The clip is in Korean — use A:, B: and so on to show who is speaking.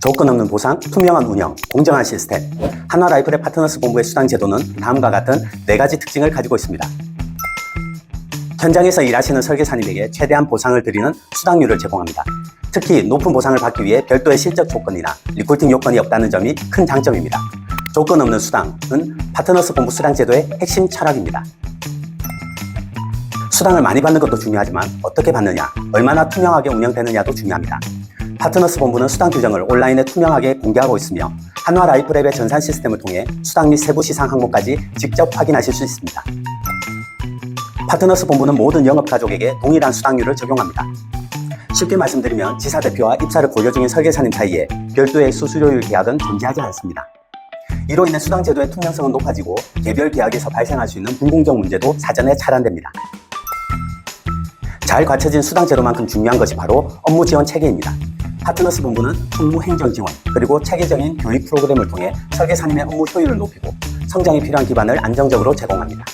A: 조건 없는 보상, 투명한 운영, 공정한 시스템. 한화라이플의 파트너스 본부의 수당 제도는 다음과 같은 네 가지 특징을 가지고 있습니다. 현장에서 일하시는 설계사님에게 최대한 보상을 드리는 수당률을 제공합니다. 특히 높은 보상을 받기 위해 별도의 실적 조건이나 리콜팅 요건이 없다는 점이 큰 장점입니다. 조건 없는 수당은 파트너스 본부 수당 제도의 핵심 철학입니다. 수당을 많이 받는 것도 중요하지만 어떻게 받느냐, 얼마나 투명하게 운영되느냐도 중요합니다. 파트너스 본부는 수당 규정을 온라인에 투명하게 공개하고 있으며 한화 라이프랩의 전산 시스템을 통해 수당 및 세부 시상 항목까지 직접 확인하실 수 있습니다. 파트너스 본부는 모든 영업 가족에게 동일한 수당률을 적용합니다. 쉽게 말씀드리면 지사 대표와 입사를 고려 중인 설계사님 사이에 별도의 수수료율 계약은 존재하지 않습니다. 이로 인해 수당 제도의 투명성은 높아지고 개별 계약에서 발생할 수 있는 불공정 문제도 사전에 차단됩니다. 잘 갖춰진 수당 제도만큼 중요한 것이 바로 업무 지원 체계입니다. 파트너스 본부는 업무 행정 지원 그리고 체계적인 교육 프로그램을 통해 설계사님의 업무 효율을 높이고 성장이 필요한 기반을 안정적으로 제공합니다.